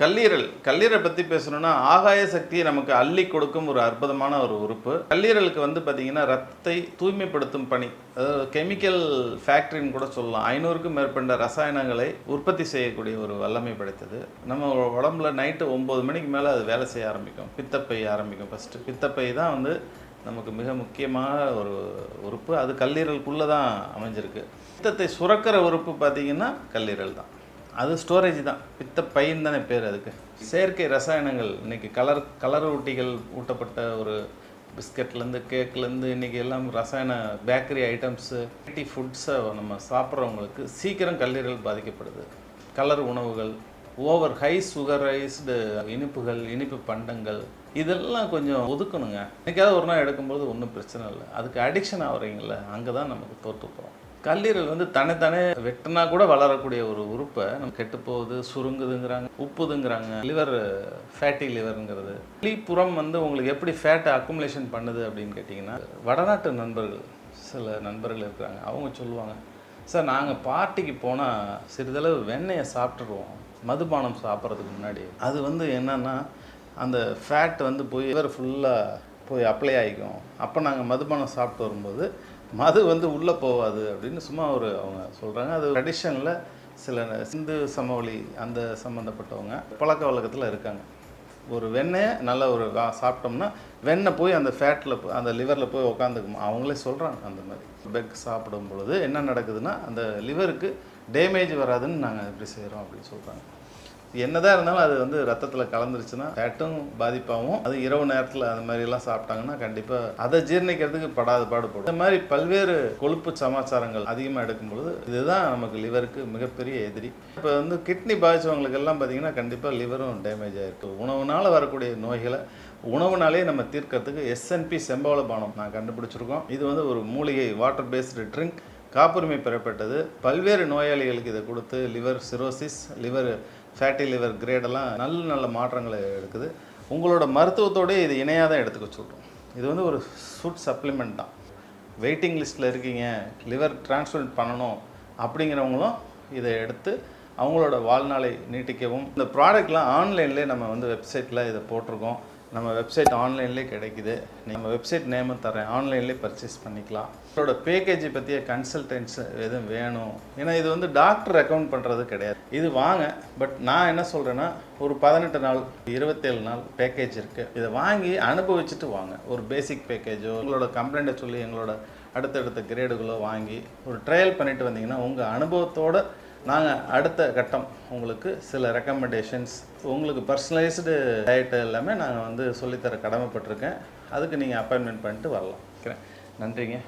கல்லீரல். கல்லீரல் பற்றி பேசணும்னா ஆகாய சக்தியை நமக்கு அள்ளி கொடுக்கும் ஒரு அற்புதமான ஒரு உறுப்பு. கல்லீரலுக்கு வந்து பார்த்திங்கன்னா ரத்தத்தை தூய்மைப்படுத்தும் பணி. அதாவது கெமிக்கல் ஃபேக்ட்ரின்னு கூட சொல்லலாம். ஐநூறுக்கும் மேற்பட்ட ரசாயனங்களை உற்பத்தி செய்யக்கூடிய ஒரு வல்லமை படைத்தது. நம்ம உடம்புல நைட்டு ஒம்பது மணிக்கு மேலே அது வேலை செய்ய ஆரம்பிக்கும். பித்தப்பை ஆரம்பிக்கும் ஃபஸ்ட்டு பித்தப்பை தான் வந்து நமக்கு மிக முக்கியமான ஒரு உறுப்பு. அது கல்லீரலுக்குள்ளே தான் அமைஞ்சிருக்கு. பித்தத்தை சுரக்கிற உறுப்பு பார்த்திங்கன்னா கல்லீரல் தான். அது ஸ்டோரேஜ் தான். பித்த பையன் தானே பேர் அதுக்கு. செயற்கை ரசாயனங்கள் இன்றைக்கி கலர் கலர் ஊட்டிகள் ஊட்டப்பட்ட ஒரு பிஸ்கட்லேருந்து கேக்லேருந்து இன்றைக்கி எல்லாம் ரசாயன பேக்கரி ஐட்டம்ஸு ஃபுட்ஸை நம்ம சாப்பிட்றவங்களுக்கு சீக்கிரம் கல்லீரல் பாதிக்கப்படுது. கலர் உணவுகள் ஓவர் ஹை சுகரைஸ்டு இனிப்புகள் இனிப்பு பண்டங்கள் இதெல்லாம் கொஞ்சம் ஒதுக்கணுங்க. இன்றைக்காவது ஒரு நாள் எடுக்கும்போது ஒன்றும் பிரச்சனை இல்லை. அதுக்கு அடிக்ஷன் ஆகிறீங்கள அங்கே தான் நமக்கு தோற்று போகிறோம் கல்லீரல் வந்து தனித்தானே வெட்டினா கூட வளரக்கூடிய ஒரு உறுப்பை நம்ம கெட்டு போகுது சுருங்குதுங்கிறாங்க உப்புதுங்கிறாங்க. லிவர் ஃபேட்டி லிவருங்கிறது வெளிப்புறம் வந்து உங்களுக்கு எப்படி ஃபேட்டை அக்குமுலேஷன் பண்ணுது அப்படின்னு கேட்டிங்கன்னா வடநாட்டு நண்பர்கள் சில நண்பர்கள் இருக்கிறாங்க அவங்க சொல்லுவாங்க சார் நாங்கள் பார்ட்டிக்கு போனால் சிறிதளவு வெண்ணெயை சாப்பிட்ருவோம் மதுபானம் சாப்பிட்றதுக்கு முன்னாடி. அது வந்து என்னென்னா அந்த ஃபேட் வந்து போய் இவர் ஃபுல்லாக போய் அப்ளை ஆகிக்கும். அப்போ நாங்கள் மதுபானம் சாப்பிட்டு வரும்போது மது வந்து உள்ளே போகாது அப்படின்னு சும்மா ஒரு அவங்க சொல்கிறாங்க அது ட்ரெடிஷனில் சில சிந்து சமவெளி அந்த சம்மந்தப்பட்டவங்க பழக்க வழக்கத்தில் இருக்காங்க. ஒரு வெண்ணெயை நல்ல ஒரு சாப்பிட்டோம்னா வெண்ணெய் போய் அந்த ஃபேட்டில் அந்த லிவரில் போய் உக்காந்துக்குமா. அவங்களே சொல்கிறாங்க அந்த மாதிரி. பெக் சாப்பிடும் பொழுது என்ன நடக்குதுன்னா அந்த லிவருக்கு டேமேஜ் வராதுன்னு நாங்கள் இப்படி செய்கிறோம் அப்படின்னு சொல்கிறாங்க என்னதான் இருந்தாலும் அது வந்து ரத்தத்தில் கலந்துருச்சுன்னா ஃபேட்டும் பாதிப்பாகவும் அது இரவு நேரத்தில் அந்த மாதிரிலாம் சாப்பிட்டாங்கன்னா கண்டிப்பாக அதை ஜீரணிக்கிறதுக்கு படாத பாடுபடும். இந்த மாதிரி பல்வேறு கொழுப்பு சமாச்சாரங்கள் அதிகமாக எடுக்கும்பொழுது இதுதான் நமக்கு லிவருக்கு மிகப்பெரிய எதிரி. இப்போ வந்து கிட்னி பாதிச்சவங்களுக்கு எல்லாம் பார்த்தீங்கன்னா கண்டிப்பாக லிவரும் டேமேஜ் ஆகிருக்கு உணவுனால வரக்கூடிய நோய்களை உணவுனாலே நம்ம தீர்க்கறதுக்கு எஸ்என்பி செம்பவள பானம் நான் கண்டுபிடிச்சிருக்கோம். இது வந்து ஒரு மூலிகை வாட்டர் பேஸ்டு ட்ரிங்க் காப்புரிமை பெறப்பட்டது. பல்வேறு நோயாளிகளுக்கு இதை கொடுத்து liver cirrhosis liver fatty liver கிரேடெல்லாம் நல்ல நல்ல மாற்றங்களை எடுக்குது. உங்களோட மருத்துவத்தோடய இது இணையாக தான் எடுத்துக்க சொல்கிறோம் இது வந்து ஒரு ஃபுட் சப்ளிமெண்ட் தான். வெயிட்டிங் லிஸ்ட்டில் இருக்கீங்க லிவர் டிரான்ஸ்பிளண்ட் பண்ணணும் அப்படிங்கிறவங்களும் இதை எடுத்து அவங்களோட வாழ்நாளை நீட்டிக்கவும் இந்த ப்ராடக்ட்லாம் ஆன்லைன்லேயே நம்ம வந்து வெப்சைட்டில் இதை போட்டிருக்கோம். நம்ம வெப்சைட் ஆன்லைன்லேயே கிடைக்குது. நம்ம வெப்சைட் நேமும் தரேன் ஆன்லைன்லேயே பர்ச்சேஸ் பண்ணிக்கலாம். இதோட பேக்கேஜை பற்றிய கன்சல்டன்ஸ் எதுவும் வேணும்? ஏன்னா இது வந்து டாக்டர் ரெக்கமெண்ட் பண்ணுறது கிடையாது. இது வாங்க. பட் நான் என்ன சொல்கிறேன்னா ஒரு பதினெட்டு நாள் இருபத்தேழு நாள் பேக்கேஜ் இருக்குது இதை வாங்கி அனுபவிச்சுட்டு வாங்க. ஒரு பேசிக் பேக்கேஜோ உங்களோட கம்ப்ளைண்ட்டை சொல்லி எங்களோட அடுத்தடுத்த கிரேடுகளோ வாங்கி ஒரு ட்ரையல் பண்ணிட்டு வந்தீங்கன்னா உங்கள் அனுபவத்தோட நாங்கள் அடுத்த கட்டம் உங்களுக்கு சில ரெக்கமெண்டேஷன்ஸ் உங்களுக்கு பர்சனலைஸ்டு டயட்டு எல்லாமே நாங்கள் வந்து சொல்லித்தர கடமைப்பட்டிருக்கேன். அதுக்கு நீங்கள் அப்பாயின்மெண்ட் பண்ணிட்டு வரலாம். நன்றிங்க.